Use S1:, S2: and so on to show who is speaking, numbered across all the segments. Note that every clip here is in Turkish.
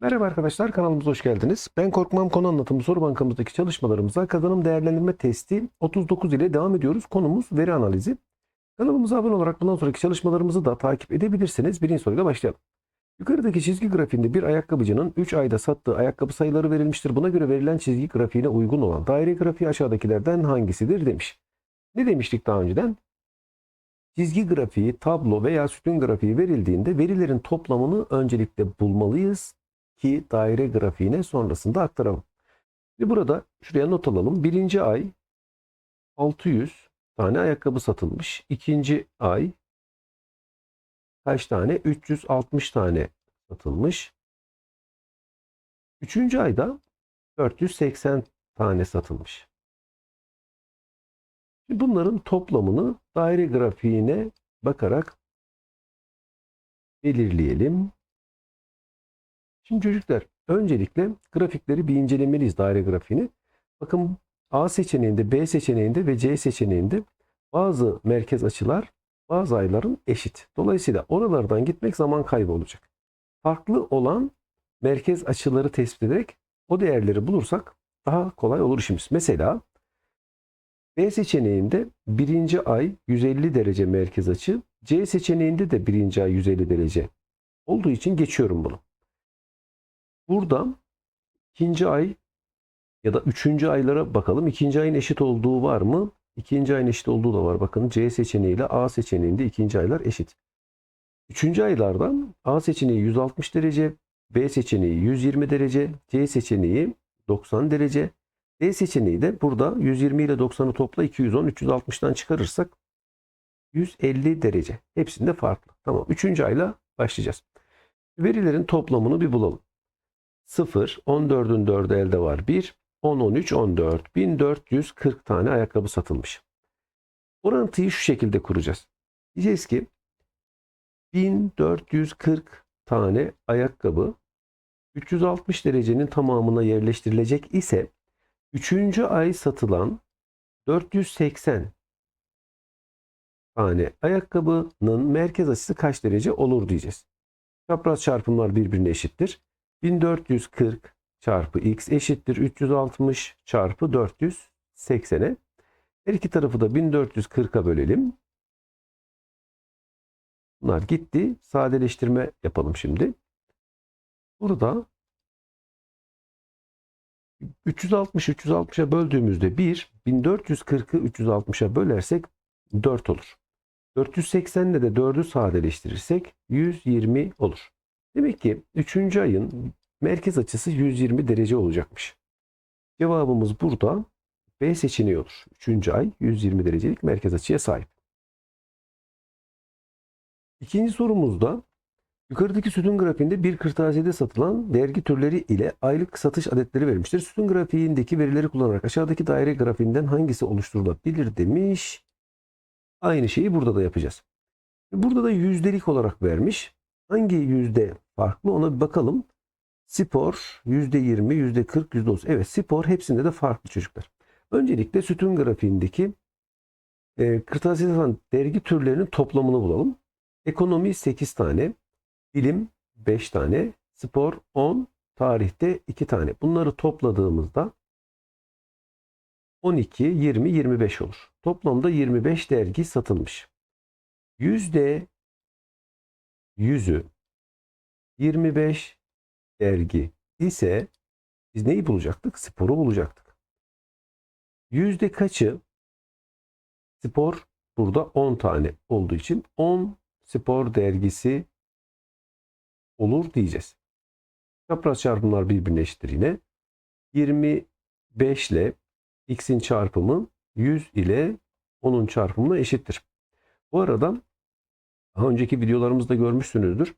S1: Merhaba arkadaşlar kanalımıza hoş geldiniz. Ben Korkmam konu anlatımı soru bankamızdaki çalışmalarımıza kazanım değerlendirme testi 39 ile devam ediyoruz. Konumuz veri analizi. Kanalımıza abone olarak bundan sonraki çalışmalarımızı da takip edebilirsiniz. Birinci soruyla başlayalım. Yukarıdaki çizgi grafiğinde bir ayakkabıcının 3 ayda sattığı ayakkabı sayıları verilmiştir. Buna göre verilen çizgi grafiğine uygun olan daire grafiği aşağıdakilerden hangisidir demiş. Ne demiştik daha önceden? Çizgi grafiği, tablo veya sütun grafiği verildiğinde verilerin toplamını öncelikle bulmalıyız ki daire grafiğine sonrasında aktaralım. Şimdi burada şuraya not alalım. Birinci ay 600 tane ayakkabı satılmış. İkinci ay kaç tane? 360 tane satılmış. Üçüncü ayda 480 tane satılmış. Şimdi bunların toplamını daire grafiğine bakarak belirleyelim. Şimdi çocuklar öncelikle grafikleri bir incelemeliyiz daire grafiğini. Bakın A seçeneğinde, B seçeneğinde ve C seçeneğinde bazı merkez açılar bazı ayların eşit. Dolayısıyla oralardan gitmek zaman kaybı olacak. Farklı olan merkez açıları tespit ederek o değerleri bulursak daha kolay olur işimiz. Mesela B seçeneğinde birinci ay 150 derece merkez açı, C seçeneğinde de birinci ay 150 derece olduğu için geçiyorum bunu. Burada ikinci ay ya da üçüncü aylara bakalım. İkinci ayın eşit olduğu var mı? İkinci ayın eşit olduğu da var. Bakın C seçeneği ile A seçeneğinde ikinci aylar eşit. Üçüncü aylardan A seçeneği 160 derece, B seçeneği 120 derece, C seçeneği 90 derece, D seçeneği de burada 120 ile 90'ı topla 210, 360'tan çıkarırsak 150 derece. Hepsinde farklı. Tamam. Üçüncü ayla başlayacağız. Verilerin toplamını bir bulalım. 0, 14'ün 4'ü elde var 1, 10, 13, 14. 1440 tane ayakkabı satılmış. Orantıyı şu şekilde kuracağız. Diyeceğiz ki 1440 tane ayakkabı 360 derecenin tamamına yerleştirilecek ise 3. ay satılan 480 tane ayakkabının merkez açısı kaç derece olur diyeceğiz. Çapraz çarpımlar birbirine eşittir. 1440 çarpı x eşittir 360 çarpı 480'e. Her iki tarafı da 1440'a bölelim. Bunlar gitti. Sadeleştirme yapalım şimdi. Burada 360 360'a böldüğümüzde 1, 1440'ı 360'a bölersek 4 olur. 480 ile de 4'ü sadeleştirirsek 120 olur. Demek ki 3. ayın merkez açısı 120 derece olacakmış. Cevabımız burada B seçeneği olur. 3. ay 120 derecelik merkez açıya sahip. İkinci sorumuzda yukarıdaki sütun grafiğinde bir kırtasiyede satılan dergi türleri ile aylık satış adetleri verilmiştir. Sütun grafiğindeki verileri kullanarak aşağıdaki daire grafiğinden hangisi oluşturulabilir demiş. Aynı şeyi burada da yapacağız. Burada da yüzdelik olarak vermiş. Hangi yüzde farklı ona bir bakalım. Spor %20, %40, %30. Evet spor hepsinde de farklı çocuklar. Öncelikle sütun grafiğindeki e, kırtasiyede satılan dergi türlerinin toplamını bulalım. Ekonomi 8 tane, bilim 5 tane, spor 10, tarihte 2 tane. Bunları topladığımızda 12, 20, 25 olur. Toplamda 25 dergi satılmış. Yüzde yüzü 25 dergi ise biz neyi bulacaktık? Sporu bulacaktık. Yüzde kaçı? Spor burada 10 tane olduğu için 10 spor dergisi olur diyeceğiz. Çapraz çarpımlar birbirine eşittir yine. 25 ile x'in çarpımı 100 ile 10'un çarpımına eşittir. Bu arada daha önceki videolarımızda görmüşsünüzdür.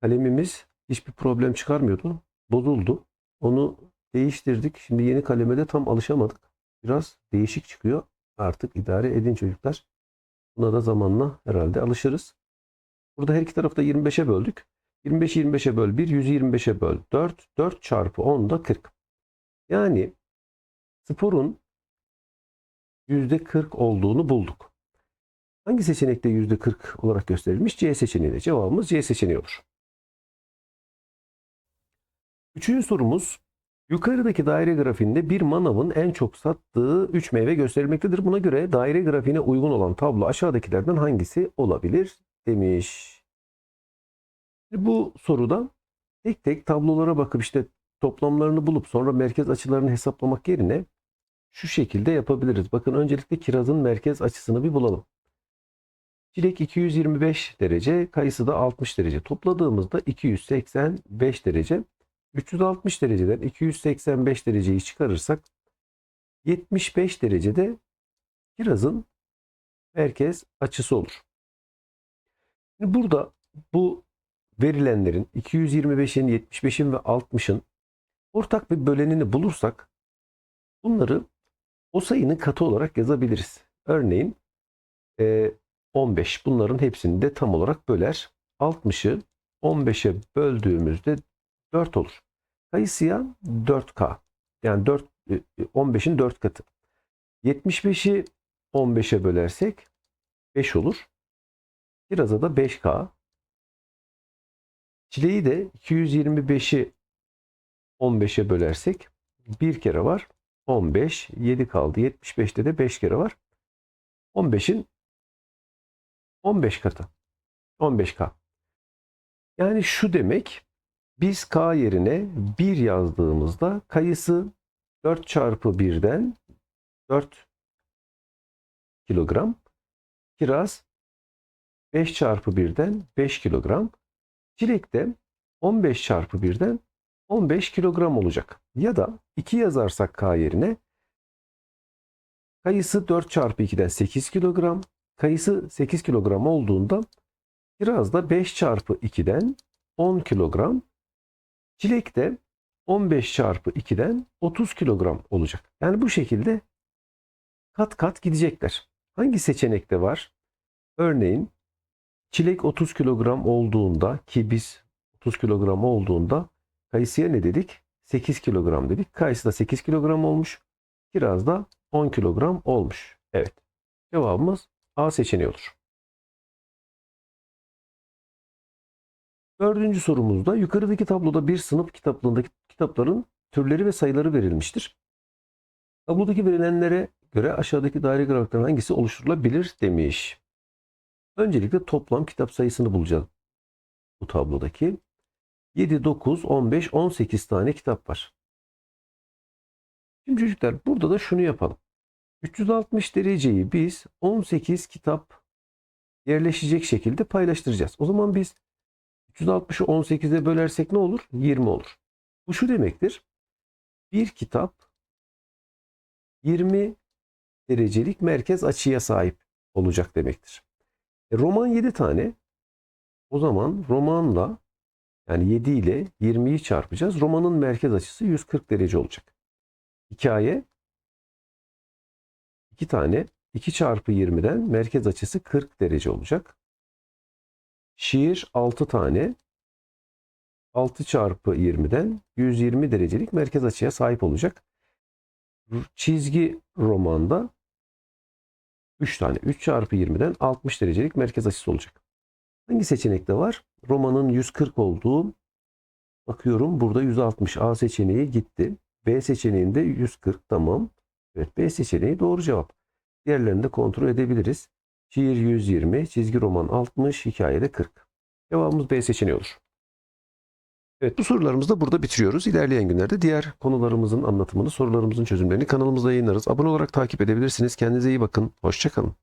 S1: Kalemimiz hiçbir problem çıkarmıyordu. Bozuldu. Onu değiştirdik. Şimdi yeni kaleme de tam alışamadık. Biraz değişik çıkıyor. Artık idare edin çocuklar. Buna da zamanla herhalde alışırız. Burada her iki tarafı da 25'e böldük. 25'i 25'e böl 1, 100'ü 25'e böl 4. 4 çarpı 10 da 40. Yani sporun %40 olduğunu bulduk. Hangi seçenekte %40 olarak gösterilmiş? C seçeneği. Cevabımız C seçeneği olur. Üçüncü sorumuz yukarıdaki daire grafiğinde bir manavın en çok sattığı 3 meyve gösterilmektedir. Buna göre daire grafiğine uygun olan tablo aşağıdakilerden hangisi olabilir demiş. Bu soruda tek tek tablolara bakıp işte toplamlarını bulup sonra merkez açılarını hesaplamak yerine şu şekilde yapabiliriz. Bakın öncelikle kirazın merkez açısını bir bulalım. Çilek 225 derece, kayısı da 60 derece. Topladığımızda 285 derece. 360 dereceden 285 dereceyi çıkarırsak 75 derecede kirazın merkez açısı olur. Şimdi burada bu verilenlerin 225'in, 75'in ve 60'ın ortak bir bölenini bulursak bunları o sayının katı olarak yazabiliriz. Örneğin e, 15 bunların hepsini de tam olarak böler. 60'ı 15'e böldüğümüzde 4 olur. Kayısıya 4K. Yani 4 e, 15'in 4 katı. 75'i 15'e bölersek 5 olur. Kiraza da 5K. Çileği de 225'i 15'e bölersek bir kere var. 15, 7 kaldı. 75'te de 5 kere var. 15'in 15 katı. 15K. Yani şu demek biz K yerine 1 yazdığımızda kayısı 4 çarpı 1'den 4 kilogram. Kiraz 5 çarpı 1'den 5 kilogram. Çilek de 15 çarpı 1'den 15 kilogram olacak. Ya da 2 yazarsak K yerine kayısı 4 çarpı 2'den 8 kilogram. Kayısı 8 kilogram olduğunda kiraz da 5 çarpı 2'den 10 kilogram. Çilek de 15 çarpı 2'den 30 kilogram olacak. Yani bu şekilde kat kat gidecekler. Hangi seçenekte var? Örneğin çilek 30 kilogram olduğunda ki biz 30 kilogram olduğunda kayısıya ne dedik? 8 kilogram dedik. Kayısı da 8 kilogram olmuş. Kiraz da 10 kilogram olmuş. Evet. Cevabımız A seçeneği olur. Dördüncü sorumuzda yukarıdaki tabloda bir sınıf kitaplığındaki kitapların türleri ve sayıları verilmiştir. Tablodaki verilenlere göre aşağıdaki daire grafiklerin hangisi oluşturulabilir demiş. Öncelikle toplam kitap sayısını bulacağız. Bu tablodaki 7, 9, 15, 18 tane kitap var. Şimdi çocuklar burada da şunu yapalım. 360 dereceyi biz 18 kitap yerleşecek şekilde paylaştıracağız. O zaman biz 360'ı 18'e bölersek ne olur? 20 olur. Bu şu demektir. Bir kitap 20 derecelik merkez açıya sahip olacak demektir. E, roman 7 tane. O zaman romanla yani 7 ile 20'yi çarpacağız. Romanın merkez açısı 140 derece olacak. Hikaye 2 tane 2 çarpı 20'den merkez açısı 40 derece olacak. Şiir 6 tane 6 çarpı 20'den 120 derecelik merkez açıya sahip olacak. Çizgi romanda 3 tane 3 çarpı 20'den 60 derecelik merkez açısı olacak. Hangi seçenekte var? Romanın 140 olduğu bakıyorum burada 160 A seçeneği gitti. B seçeneğinde 140 tamam. Evet B seçeneği doğru cevap. Diğerlerini de kontrol edebiliriz. Şiir 120, çizgi roman 60, hikayede 40. Cevabımız B seçeneği olur. Evet bu sorularımızı da burada bitiriyoruz. İlerleyen günlerde diğer konularımızın anlatımını, sorularımızın çözümlerini kanalımızda yayınlarız. Abone olarak takip edebilirsiniz. Kendinize iyi bakın. Hoşçakalın.